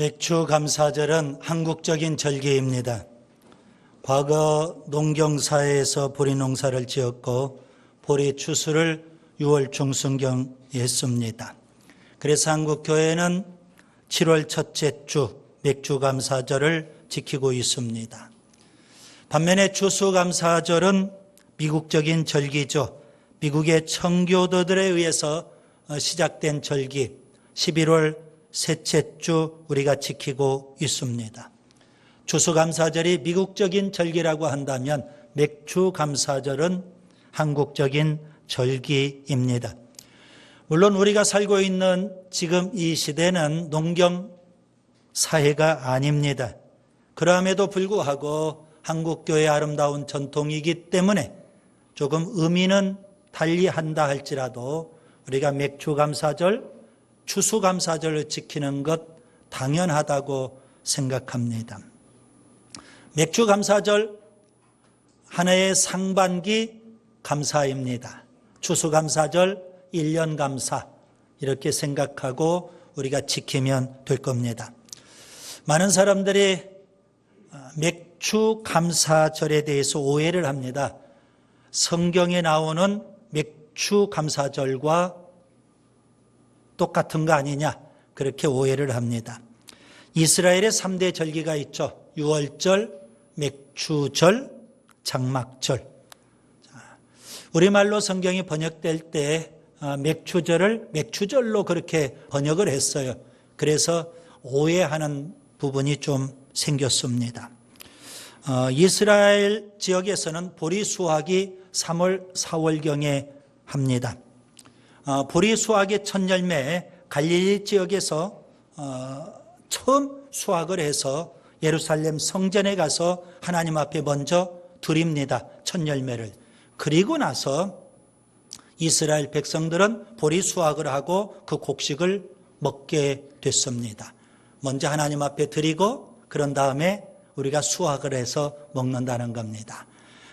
맥주 감사절은 한국적인 절기입니다. 과거 농경사회에서 보리 농사를 지었고 보리 추수를 6월 중순경에 했습니다. 그래서 한국 교회는 7월 첫째 주 맥주 감사절을 지키고 있습니다. 반면에 추수 감사절은 미국적인 절기죠. 미국의 청교도들에 의해서 시작된 절기 11월 셋째 주 우리가 지키고 있습니다. 추수감사절이 미국적인 절기라고 한다면 맥주감사절은 한국적인 절기입니다. 물론 우리가 살고 있는 지금 이 시대는 농경 사회가 아닙니다. 그럼에도 불구하고 한국교회의 아름다운 전통이기 때문에 조금 의미는 달리 한다 할지라도 우리가 맥주감사절, 추수감사절을 지키는 것 당연하다고 생각합니다. 맥주감사절 하나의 상반기 감사입니다. 추수감사절 1년 감사 이렇게 생각하고 우리가 지키면 될 겁니다. 많은 사람들이 맥주 감사절에 대해서 오해를 합니다. 성경에 나오는 맥주 감사절과 똑같은 거 아니냐 그렇게 오해를 합니다. 이스라엘의 3대 절기가 있죠. 6월절, 맥주절, 장막절. 우리말로 성경이 번역될 때 아, 맥주절을 맥주절로 그렇게 번역을 했어요. 그래서 오해하는 부분이 좀 생겼습니다. 어, 이스라엘 지역에서는 보리 수확이 3월, 4월경에 합니다. 어, 보리 수확의 첫 열매 갈릴리 지역에서 어, 처음 수확을 해서 예루살렘 성전에 가서 하나님 앞에 먼저 드립니다. 첫 열매를. 그리고 나서 이스라엘 백성들은 보리 수확을 하고 그 곡식을 먹게 됐습니다. 먼저 하나님 앞에 드리고 그런 다음에 우리가 수확을 해서 먹는다는 겁니다.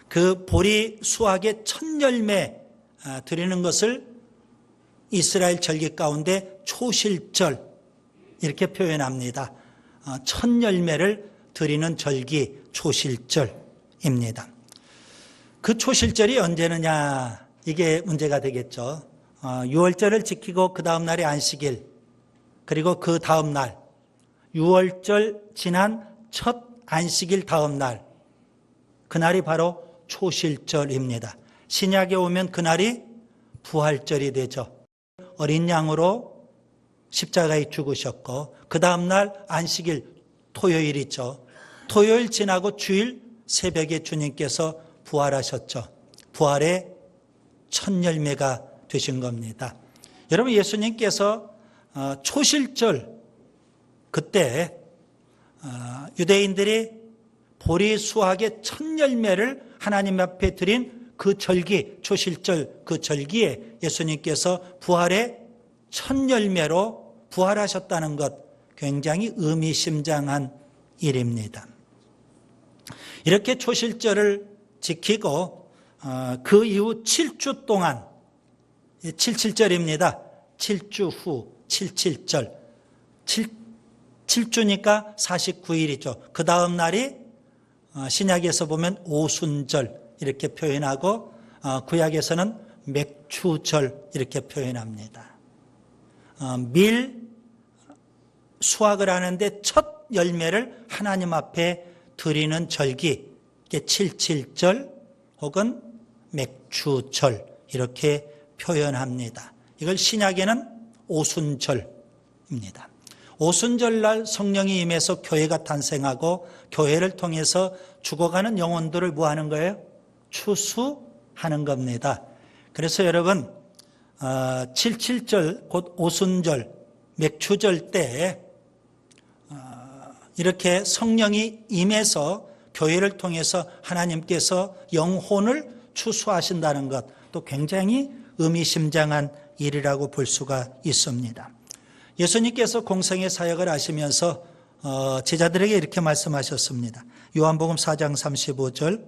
그 보리 수확의 첫 열매 아, 드리는 것을 이스라엘 절기 가운데 초실절 이렇게 표현합니다. 어, 첫 열매를 드리는 절기 초실절입니다. 그 초실절이 언제느냐 이게 문제가 되겠죠. 6월절을 어, 지키고 그 다음 날이 안식일 그리고 그 다음 날 6월절 지난 첫 안식일 다음 날 그날이 바로 초실절입니다. 신약에 오면 그날이 부활절이 되죠. 어린 양으로 십자가에 죽으셨고 그 다음 날 안식일 토요일 있죠. 토요일 지나고 주일 새벽에 주님께서 부활하셨죠. 부활의 첫 열매가 되신 겁니다. 여러분 예수님께서 어, 초실절 그때 어, 유대인들이 보리 수확의 첫 열매를 하나님 앞에 드린 그 절기, 초실절 그 절기에 예수님께서 부활의 첫 열매로 부활하셨다는 것 굉장히 의미심장한 일입니다. 이렇게 초실절을 지키고 어, 그 이후 7주 동안 77절입니다. 7주 후 77절 7, 7주니까 49일이죠. 그 다음 날이 어, 신약에서 보면 오순절 이렇게 표현하고 어, 구약에서는 맥추절 이렇게 표현합니다. 어, 밀 수확을 하는데 첫 열매를 하나님 앞에 드리는 절기, 77절 혹은 맥추절 이렇게 표현합니다. 이걸 신약에는 오순절입니다. 오순절날 성령이 임해서 교회가 탄생하고 교회를 통해서 죽어가는 영혼들을 뭐 하는 거예요? 추수하는 겁니다. 그래서 여러분 77절 어, 곧 오순절 맥추절 때 어, 이렇게 성령이 임해서 교회를 통해서 하나님께서 영혼을 추수하신다는 것 또 굉장히 의미심장한 일이라고 볼 수가 있습니다. 예수님께서 공생의 사역을 하시면서 어, 제자들에게 이렇게 말씀하셨습니다. 요한복음 4장 35절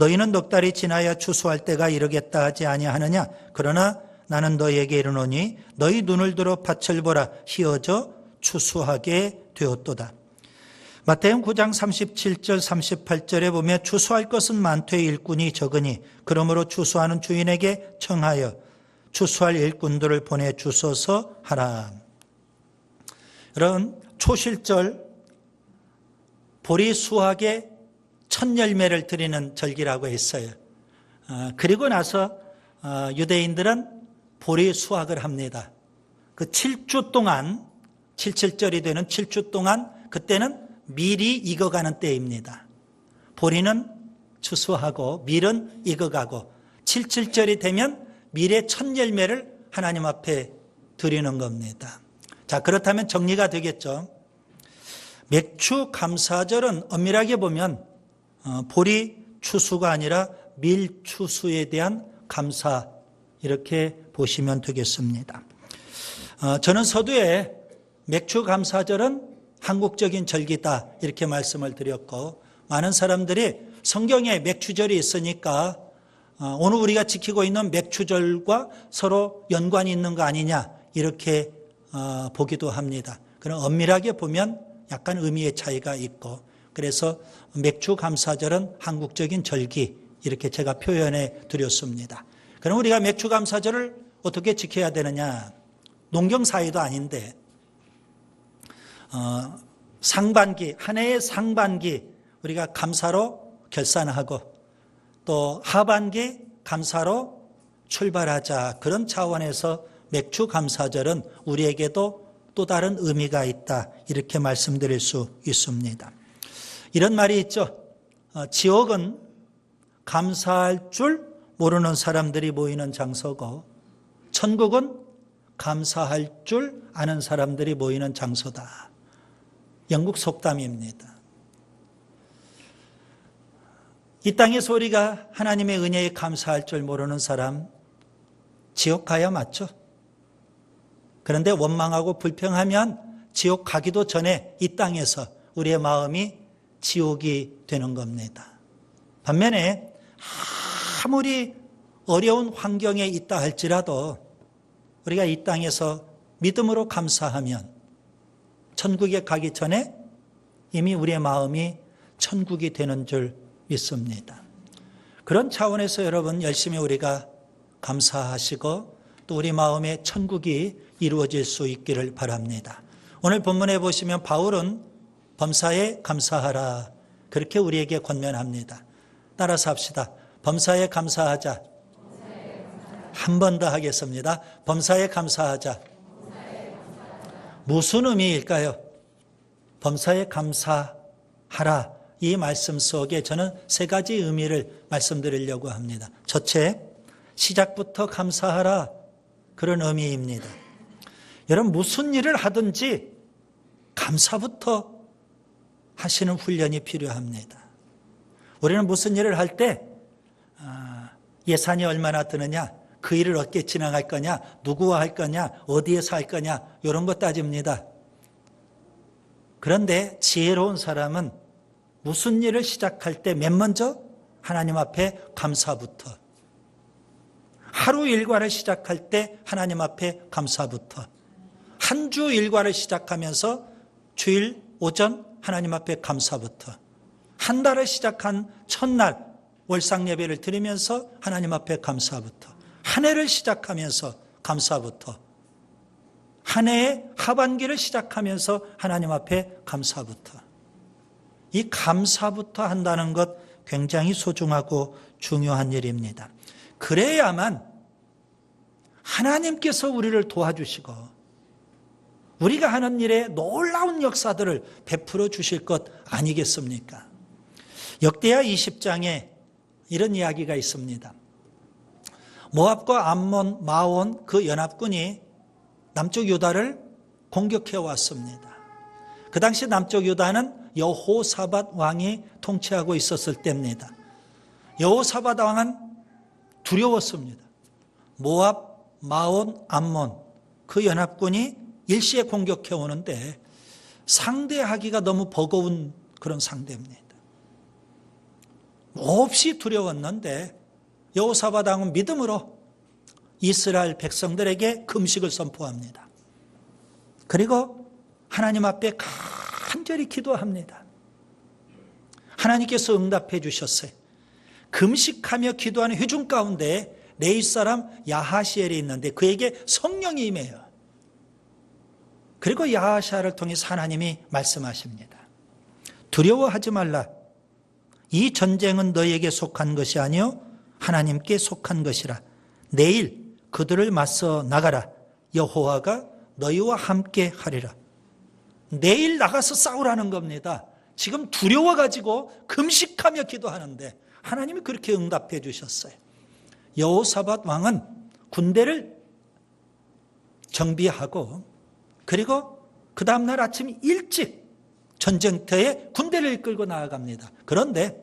너희는 넉 달이 지나야 추수할 때가 이르겠다 하지 아니하느냐 그러나 나는 너희에게 이르노니 너희 눈을 들어 밭을 보라 희어져 추수하게 되었도다. 마태음 9장 37절 38절에 보면 추수할 것은 많되 일꾼이 적으니 그러므로 추수하는 주인에게 청하여 추수할 일꾼들을 보내 주소서 하라. 여러분 초실절 보리 수확의 첫 열매를 드리는 절기라고 했어요. 어, 그리고 나서 어, 유대인들은 보리 수확을 합니다. 그 7주 동안 77절이 되는 7주 동안 그때는 밀이 익어가는 때입니다. 보리는 추수하고 밀은 익어가고 77절이 되면 밀의 첫 열매를 하나님 앞에 드리는 겁니다. 자, 그렇다면 정리가 되겠죠. 맥주 감사절은 엄밀하게 보면 어, 보리 추수가 아니라 밀 추수에 대한 감사 이렇게 보시면 되겠습니다. 어, 저는 서두에 맥주 감사절은 한국적인 절기다 이렇게 말씀을 드렸고 많은 사람들이 성경에 맥주절이 있으니까 어, 오늘 우리가 지키고 있는 맥주절과 서로 연관이 있는 거 아니냐 이렇게 어, 보기도 합니다. 그럼 엄밀하게 보면 약간 의미의 차이가 있고 그래서 맥주 감사절은 한국적인 절기 이렇게 제가 표현해 드렸습니다. 그럼 우리가 맥주 감사절을 어떻게 지켜야 되느냐? 농경 사회도 아닌데 어, 상반기 한 해의 상반기 우리가 감사로 결산하고 또 하반기 감사로 출발하자 그런 차원에서 맥주 감사절은 우리에게도 또 다른 의미가 있다 이렇게 말씀드릴 수 있습니다. 이런 말이 있죠. 어, 지옥은 감사할 줄 모르는 사람들이 모이는 장소고 천국은 감사할 줄 아는 사람들이 모이는 장소다. 영국 속담입니다. 이 땅에서 우리가 하나님의 은혜에 감사할 줄 모르는 사람 지옥 가야 맞죠? 그런데 원망하고 불평하면 지옥 가기도 전에 이 땅에서 우리의 마음이 지옥이 되는 겁니다. 반면에 아무리 어려운 환경에 있다 할지라도 우리가 이 땅에서 믿음으로 감사하면 천국에 가기 전에 이미 우리의 마음이 천국이 되는 줄 믿습니다. 그런 차원에서 여러분 열심히 우리가 감사하시고 또 우리 마음에 천국이 이루어질 수 있기를 바랍니다. 오늘 본문에 보시면 바울은 범사에 감사하라. 그렇게 우리에게 권면합니다. 따라서 합시다. 범사에 감사하자. 한 번 더 하겠습니다. 범사에 감사하자. 무슨 의미일까요? 범사에 감사하라. 이 말씀 속에 저는 세 가지 의미를 말씀드리려고 합니다. 첫째, 시작부터 감사하라. 그런 의미입니다. 여러분, 무슨 일을 하든지 감사부터 하시는 훈련이 필요합니다. 우리는 무슨 일을 할 때, 아, 예산이 얼마나 드느냐, 그 일을 어떻게 진행할 거냐, 누구와 할 거냐, 어디에서 할 거냐, 이런 거 따집니다. 그런데 지혜로운 사람은 무슨 일을 시작할 때 맨 먼저 하나님 앞에 감사부터. 하루 일과를 시작할 때 하나님 앞에 감사부터. 한 주 일과를 시작하면서 주일 오전 하나님 앞에 감사부터. 한 달을 시작한 첫날 월상 예배를 드리면서 하나님 앞에 감사부터. 한 해를 시작하면서 감사부터. 한 해의 하반기를 시작하면서 하나님 앞에 감사부터. 이 감사부터 한다는 것 굉장히 소중하고 중요한 일입니다. 그래야만 하나님께서 우리를 도와주시고 우리가 하는 일에 놀라운 역사들을 베풀어 주실 것 아니겠습니까? 역대하 20장에 이런 이야기가 있습니다. 모압과 암몬, 마온 그 연합군이 남쪽 유다를 공격해 왔습니다. 그 당시 남쪽 유다는 여호사밧 왕이 통치하고 있었을 때입니다. 여호사밧 왕은 두려웠습니다. 모압, 마온, 암몬 그 연합군이 일시에 공격해 오는데 상대하기가 너무 버거운 그런 상대입니다. 몹시 두려웠는데 여호사밧 왕은 믿음으로 이스라엘 백성들에게 금식을 선포합니다. 그리고 하나님 앞에 간절히 기도합니다. 하나님께서 응답해 주셨어요. 금식하며 기도하는 회중 가운데 레이 사람 야하시엘이 있는데 그에게 성령이 임해요. 그리고 야하시엘을 통해서 하나님이 말씀하십니다. 두려워하지 말라. 이 전쟁은 너에게 속한 것이 아니요 하나님께 속한 것이라. 내일 그들을 맞서 나가라. 여호와가 너희와 함께 하리라. 내일 나가서 싸우라는 겁니다. 지금 두려워 가지고 금식하며 기도하는데 하나님이 그렇게 응답해 주셨어요. 여호사밧 왕은 군대를 정비하고 그리고 그 다음 날 아침 일찍 전쟁터에 군대를 이끌고 나아갑니다. 그런데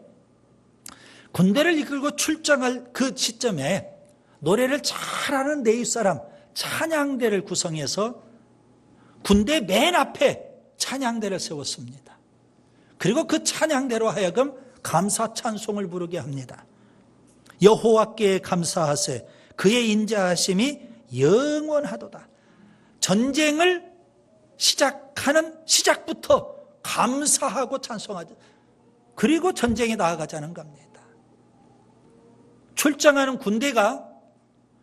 군대를 이끌고 출정할 그 시점에 노래를 잘하는 네이 사람 찬양대를 구성해서 군대 맨 앞에 찬양대를 세웠습니다. 그리고 그 찬양대로 하여금 감사 찬송을 부르게 합니다. 여호와께 감사하세 그의 인자하심이 영원하도다. 전쟁을 시작하는 시작부터 감사하고 찬송하죠. 그리고 전쟁에 나아가자는 겁니다. 출정하는 군대가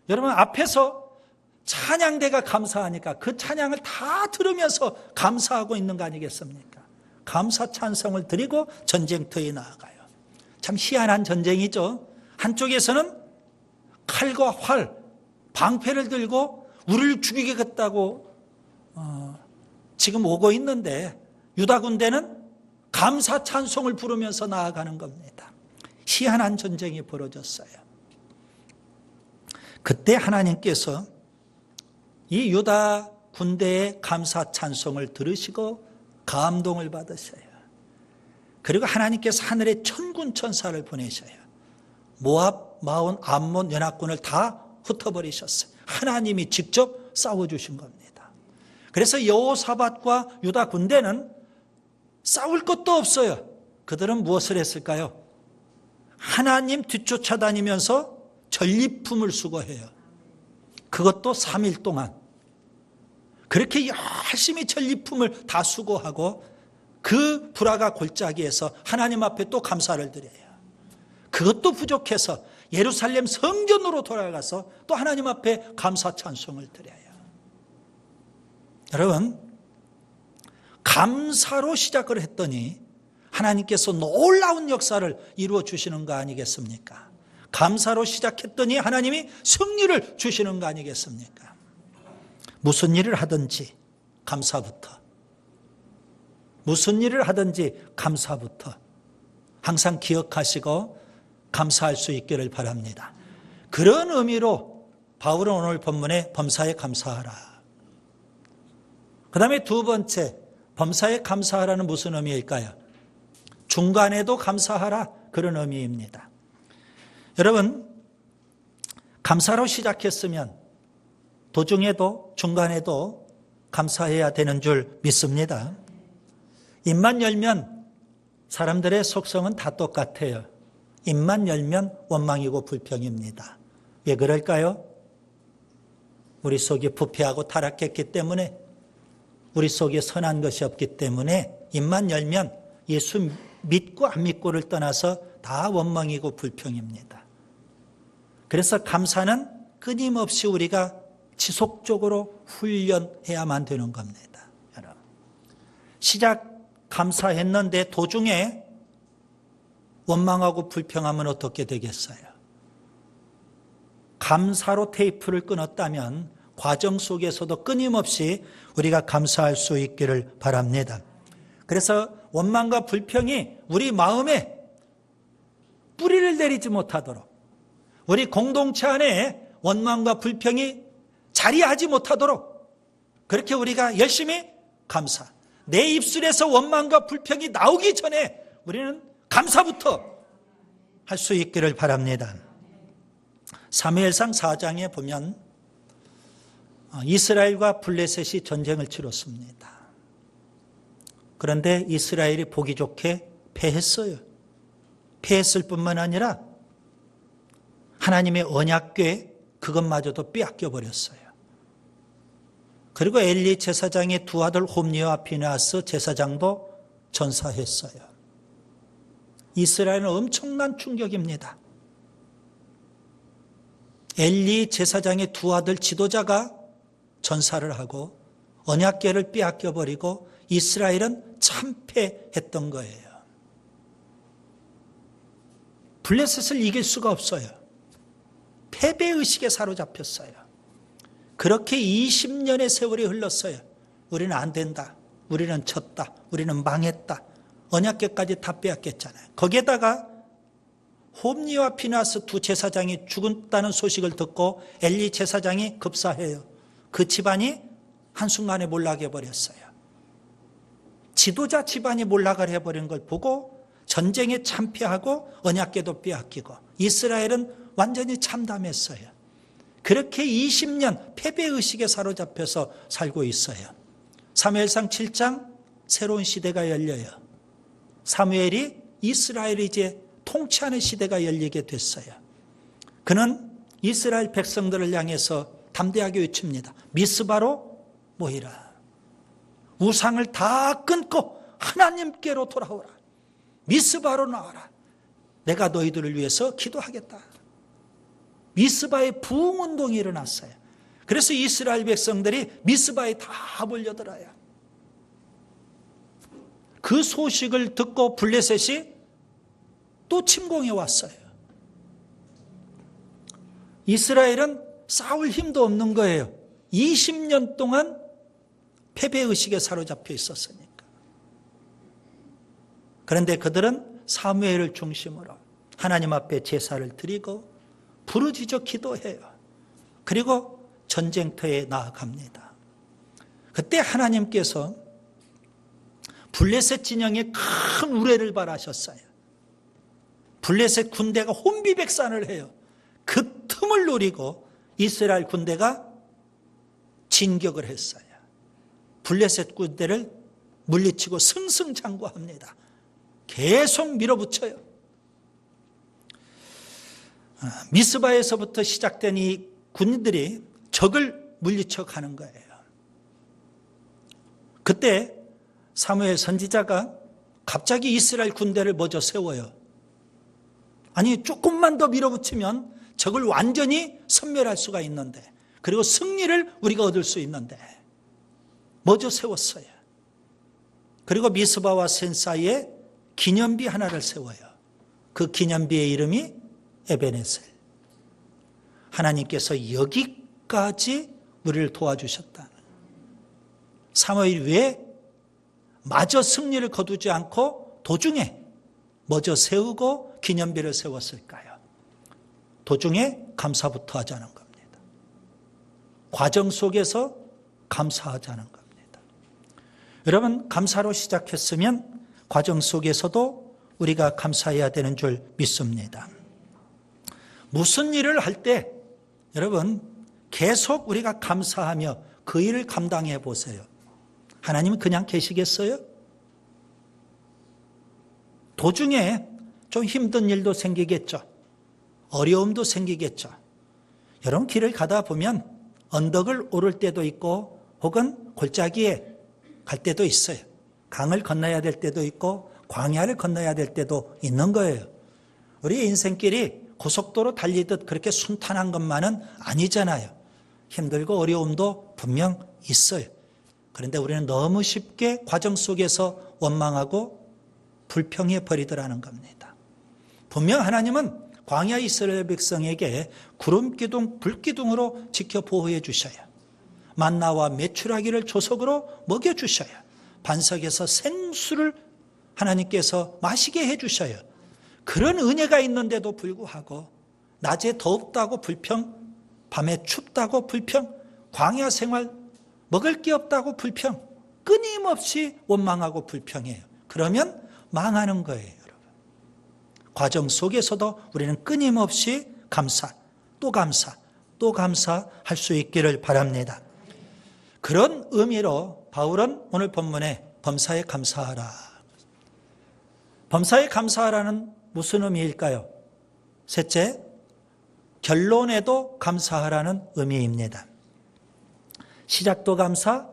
여러분 앞에서 찬양대가 감사하니까 그 찬양을 다 들으면서 감사하고 있는 거 아니겠습니까? 감사 찬성을 드리고 전쟁터에 나아가요. 참 희한한 전쟁이죠. 한쪽에서는 칼과 활, 방패를 들고 우리를 죽이겠다고 어, 지금 오고 있는데 유다 군대는 감사 찬송을 부르면서 나아가는 겁니다. 희한한 전쟁이 벌어졌어요. 그때 하나님께서 이 유다 군대의 감사 찬송을 들으시고 감동을 받으셔요. 그리고 하나님께서 하늘에 천군 천사를 보내셔요. 모압, 마온, 암몬 연합군을 다 흩어버리셨어요. 하나님이 직접 싸워주신 겁니다. 그래서 여호사밧과 유다 군대는 싸울 것도 없어요. 그들은 무엇을 했을까요? 하나님 뒤쫓아다니면서 전리품을 수거해요. 그것도 3일 동안. 그렇게 열심히 전리품을 다 수거하고 그 불화가 골짜기에서 하나님 앞에 또 감사를 드려요. 그것도 부족해서 예루살렘 성전으로 돌아가서 또 하나님 앞에 감사 찬송을 드려요. 여러분, 감사로 시작을 했더니 하나님께서 놀라운 역사를 이루어 주시는 거 아니겠습니까? 감사로 시작했더니 하나님이 승리를 주시는 거 아니겠습니까? 무슨 일을 하든지 감사부터. 무슨 일을 하든지 감사부터. 항상 기억하시고 감사할 수 있기를 바랍니다. 그런 의미로 바울은 오늘 본문에 범사에 감사하라. 그 다음에 두 번째, 범사에 감사하라는 무슨 의미일까요? 중간에도 감사하라. 그런 의미입니다. 여러분, 감사로 시작했으면 도중에도 중간에도 감사해야 되는 줄 믿습니다. 입만 열면 사람들의 속성은 다 똑같아요. 입만 열면 원망이고 불평입니다. 왜 그럴까요? 우리 속이 부패하고 타락했기 때문에 우리 속에 선한 것이 없기 때문에 입만 열면 예수 믿고 안 믿고를 떠나서 다 원망이고 불평입니다. 그래서 감사는 끊임없이 우리가 지속적으로 훈련해야만 되는 겁니다. 여러분. 시작 감사했는데 도중에 원망하고 불평하면 어떻게 되겠어요? 감사로 테이프를 끊었다면 과정 속에서도 끊임없이 우리가 감사할 수 있기를 바랍니다. 그래서 원망과 불평이 우리 마음에 뿌리를 내리지 못하도록 우리 공동체 안에 원망과 불평이 자리하지 못하도록 그렇게 우리가 열심히 감사. 내 입술에서 원망과 불평이 나오기 전에 우리는 감사부터 할 수 있기를 바랍니다. 사무엘상 4장에 보면 어, 이스라엘과 블레셋이 전쟁을 치렀습니다. 그런데 이스라엘이 보기 좋게 패했어요. 패했을 뿐만 아니라 하나님의 언약궤 그것마저도 빼앗겨 버렸어요. 그리고 엘리 제사장의 두 아들 홈리와 비나스 제사장도 전사했어요. 이스라엘은 엄청난 충격입니다. 엘리 제사장의 두 아들 지도자가 전사를 하고 언약궤를 빼앗겨 버리고 이스라엘은 참패했던 거예요. 블레셋을 이길 수가 없어요. 패배 의식에 사로잡혔어요. 그렇게 20년의 세월이 흘렀어요. 우리는 안 된다. 우리는 졌다. 우리는 망했다. 언약궤까지 다 빼앗겼잖아요. 거기에다가 홈리와 피나스 두 제사장이 죽었다는 소식을 듣고 엘리 제사장이 급사해요. 그 집안이 한순간에 몰락해 버렸어요. 지도자 집안이 몰락을 해버린 걸 보고 전쟁에 참패하고 언약궤도 빼앗기고 이스라엘은 완전히 참담했어요. 그렇게 20년 패배의식에 사로잡혀서 살고 있어요. 사무엘상 7장 새로운 시대가 열려요. 사무엘이 이스라엘이 이제 통치하는 시대가 열리게 됐어요. 그는 이스라엘 백성들을 향해서 담대하게 외칩니다. 미스바로 모이라. 우상을 다 끊고 하나님께로 돌아오라. 미스바로 나와라. 내가 너희들을 위해서 기도하겠다. 미스바의 부흥운동이 일어났어요. 그래서 이스라엘 백성들이 미스바에 다 몰려들어요. 그 소식을 듣고 블레셋이 또 침공해 왔어요. 이스라엘은 싸울 힘도 없는 거예요. 20년 동안 패배의식에 사로잡혀 있었으니까. 그런데 그들은 사무엘을 중심으로 하나님 앞에 제사를 드리고 부르짖어 기도해요. 그리고 전쟁터에 나아갑니다. 그때 하나님께서 블레셋 진영에 큰 우레를 발하셨어요. 블레셋 군대가 혼비백산을 해요. 그 틈을 노리고 이스라엘 군대가 진격을 했어요. 블레셋 군대를 물리치고 승승장구합니다. 계속 밀어붙여요. 아, 미스바에서부터 시작된 이 군인들이 적을 물리쳐 가는 거예요. 그때 사무엘 선지자가 갑자기 이스라엘 군대를 먼저 세워요. 아니 조금만 더 밀어붙이면 적을 완전히 섬멸할 수가 있는데 그리고 승리를 우리가 얻을 수 있는데 먼저 세웠어요. 그리고 미스바와 센 사이에 기념비 하나를 세워요. 그 기념비의 이름이 에베네셀. 하나님께서 여기까지 우리를 도와주셨다. 사무엘 왜 마저 승리를 거두지 않고 도중에 먼저 세우고 기념비를 세웠을까요? 도중에 감사부터 하자는 겁니다. 과정 속에서 감사하자는 겁니다. 여러분, 감사로 시작했으면 과정 속에서도 우리가 감사해야 되는 줄 믿습니다. 무슨 일을 할 때 여러분 계속 우리가 감사하며 그 일을 감당해 보세요. 하나님은 그냥 계시겠어요? 도중에 좀 힘든 일도 생기겠죠. 어려움도 생기겠죠. 여러분 길을 가다 보면 언덕을 오를 때도 있고 혹은 골짜기에 갈 때도 있어요. 강을 건너야 될 때도 있고 광야를 건너야 될 때도 있는 거예요. 우리 인생길이 고속도로 달리듯 그렇게 순탄한 것만은 아니잖아요. 힘들고 어려움도 분명 있어요. 그런데 우리는 너무 쉽게 과정 속에서 원망하고 불평해 버리더라는 겁니다. 분명 하나님은 광야 이스라엘 백성에게 구름 기둥, 불 기둥으로 지켜 보호해 주셔야 만나와 메추라기를 조석으로 먹여 주셔야 반석에서 생수를 하나님께서 마시게 해 주셔야 그런 은혜가 있는데도 불구하고 낮에 덥다고 불평, 밤에 춥다고 불평, 광야 생활 먹을 게 없다고 불평, 끊임없이 원망하고 불평해요. 그러면 망하는 거예요. 과정 속에서도 우리는 끊임없이 감사, 또 감사, 또 감사할 수 있기를 바랍니다. 그런 의미로 바울은 오늘 본문에 범사에 감사하라. 범사에 감사하라는 무슨 의미일까요? 셋째, 결론에도 감사하라는 의미입니다. 시작도 감사,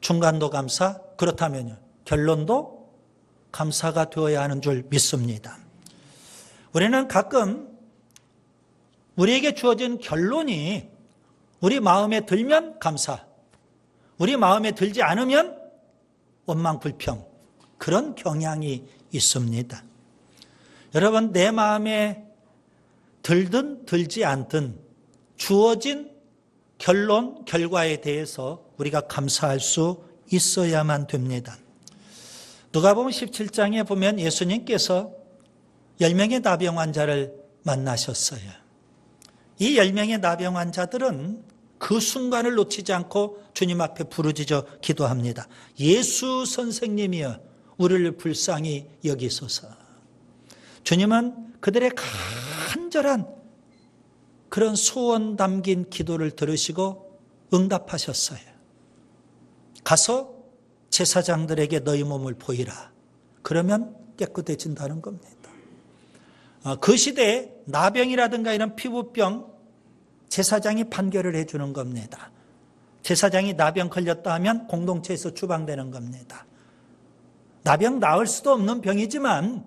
중간도 감사, 그렇다면요. 결론도 감사가 되어야 하는 줄 믿습니다. 우리는 가끔 우리에게 주어진 결론이 우리 마음에 들면 감사, 우리 마음에 들지 않으면 원망, 불평, 그런 경향이 있습니다. 여러분, 내 마음에 들든 들지 않든 주어진 결론, 결과에 대해서 우리가 감사할 수 있어야만 됩니다. 누가복음 17장에 보면 예수님께서 10명의 나병 환자를 만나셨어요. 이 10명의 나병 환자들은 그 순간을 놓치지 않고 주님 앞에 부르짖어 기도합니다. 예수 선생님이여 우리를 불쌍히 여기소서. 주님은 그들의 간절한 그런 소원 담긴 기도를 들으시고 응답하셨어요. 가서 제사장들에게 너희 몸을 보이라. 그러면 깨끗해진다는 겁니다. 어, 그 시대에 나병이라든가 이런 피부병 제사장이 판결을 해주는 겁니다. 제사장이 나병 걸렸다 하면 공동체에서 추방되는 겁니다. 나병 나을 수도 없는 병이지만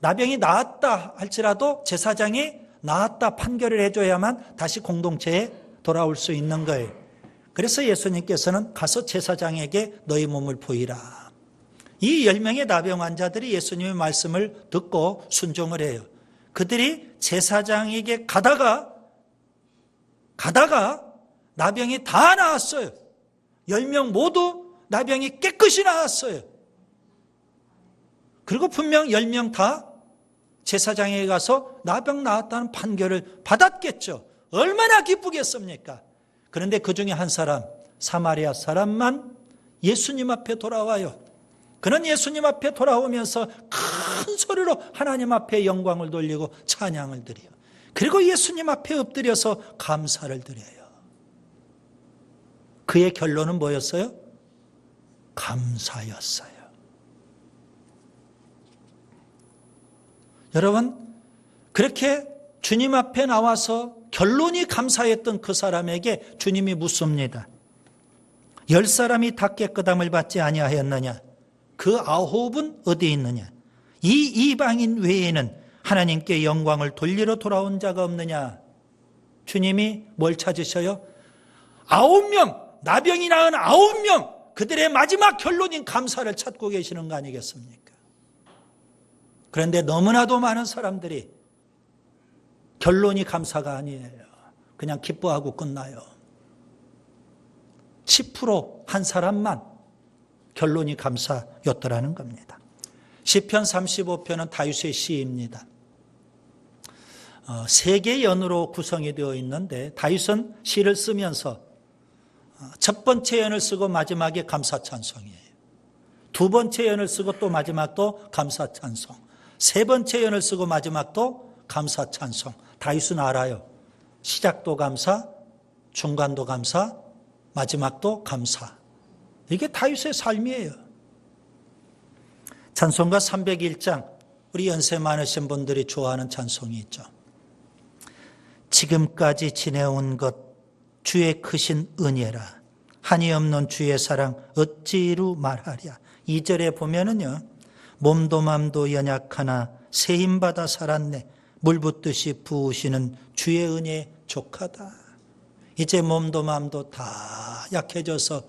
나병이 나았다 할지라도 제사장이 나았다 판결을 해줘야만 다시 공동체에 돌아올 수 있는 거예요. 그래서 예수님께서는 가서 제사장에게 너희 몸을 보이라. 이 10명의 나병 환자들이 예수님의 말씀을 듣고 순종을 해요. 그들이 제사장에게 가다가 가다가 나병이 다 나았어요. 10명 모두 나병이 깨끗이 나았어요. 그리고 분명 10명 다 제사장에 가서 나병 나았다는 판결을 받았겠죠. 얼마나 기쁘겠습니까? 그런데 그 중에 한 사람, 사마리아 사람만 예수님 앞에 돌아와요. 그는 예수님 앞에 돌아오면서 큰 소리로 하나님 앞에 영광을 돌리고 찬양을 드려요. 그리고 예수님 앞에 엎드려서 감사를 드려요. 그의 결론은 뭐였어요? 감사였어요. 여러분, 그렇게 주님 앞에 나와서 결론이 감사했던 그 사람에게 주님이 묻습니다. 열 사람이 다 깨끗함을 받지 아니하였느냐? 그 아홉은 어디 있느냐? 이 이방인 외에는 하나님께 영광을 돌리러 돌아온 자가 없느냐? 주님이 뭘 찾으셔요? 아홉 명, 나병이 낳은 아홉 명, 그들의 마지막 결론인 감사를 찾고 계시는 거 아니겠습니까? 그런데 너무나도 많은 사람들이 결론이 감사가 아니에요. 그냥 기뻐하고 끝나요. 10%한 사람만 결론이 감사였더라는 겁니다. 시편 35편은 다윗의 시입니다. 어, 세개 연으로 구성이 되어 있는데 다윗은 시를 쓰면서 어, 첫 번째 연을 쓰고 마지막에 감사 찬송이에요. 두 번째 연을 쓰고 또 마지막도 감사 찬송. 세 번째 연을 쓰고 마지막도 감사 찬송. 다윗은 알아요. 시작도 감사, 중간도 감사, 마지막도 감사. 이게 다윗의 삶이에요. 찬송가 301장, 우리 연세 많으신 분들이 좋아하는 찬송이 있죠. 지금까지 지내온 것 주의 크신 은혜라. 한이 없는 주의 사랑 어찌로 말하랴. 2절에 보면은요. 몸도 맘도 연약하나 세임 받아 살았네. 물 붓듯이 부으시는 주의 은혜 족하다. 이제 몸도 마음도 다 약해져서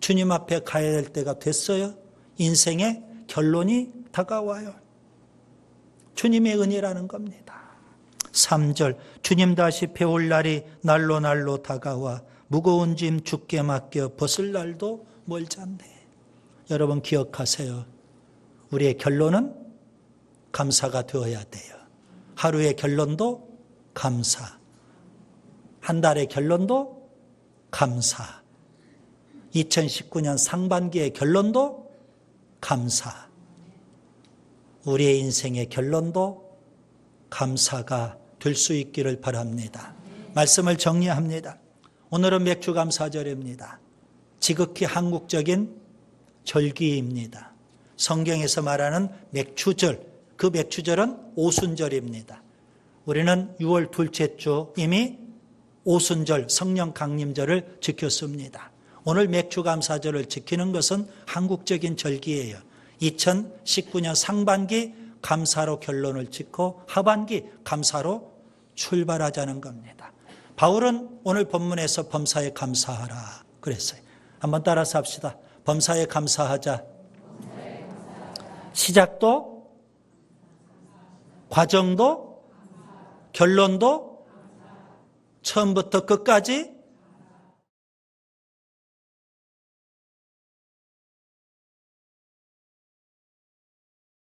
주님 앞에 가야 될 때가 됐어요. 인생의 결론이 다가와요. 주님의 은혜라는 겁니다. 3절 주님 다시 배울 날이 날로 날로 다가와 무거운 짐 죽게 맡겨 벗을 날도 멀잖네. 여러분 기억하세요. 우리의 결론은 감사가 되어야 돼요. 하루의 결론도 감사. 한 달의 결론도 감사. 2019년 상반기의 결론도 감사. 우리의 인생의 결론도 감사가 될 수 있기를 바랍니다. 말씀을 정리합니다. 오늘은 맥주 감사절입니다. 지극히 한국적인 절기입니다. 성경에서 말하는 맥주절, 그 맥주절은 오순절입니다. 우리는 6월 둘째 주 이미 오순절 성령 강림절을 지켰습니다. 오늘 맥주 감사절을 지키는 것은 한국적인 절기예요. 2019년 상반기 감사로 결론을 짓고 하반기 감사로 출발하자는 겁니다. 바울은 오늘 본문에서 범사에 감사하라 그랬어요. 한번 따라서 합시다. 범사에 감사하자. 시작도 과정도 결론도 처음부터 끝까지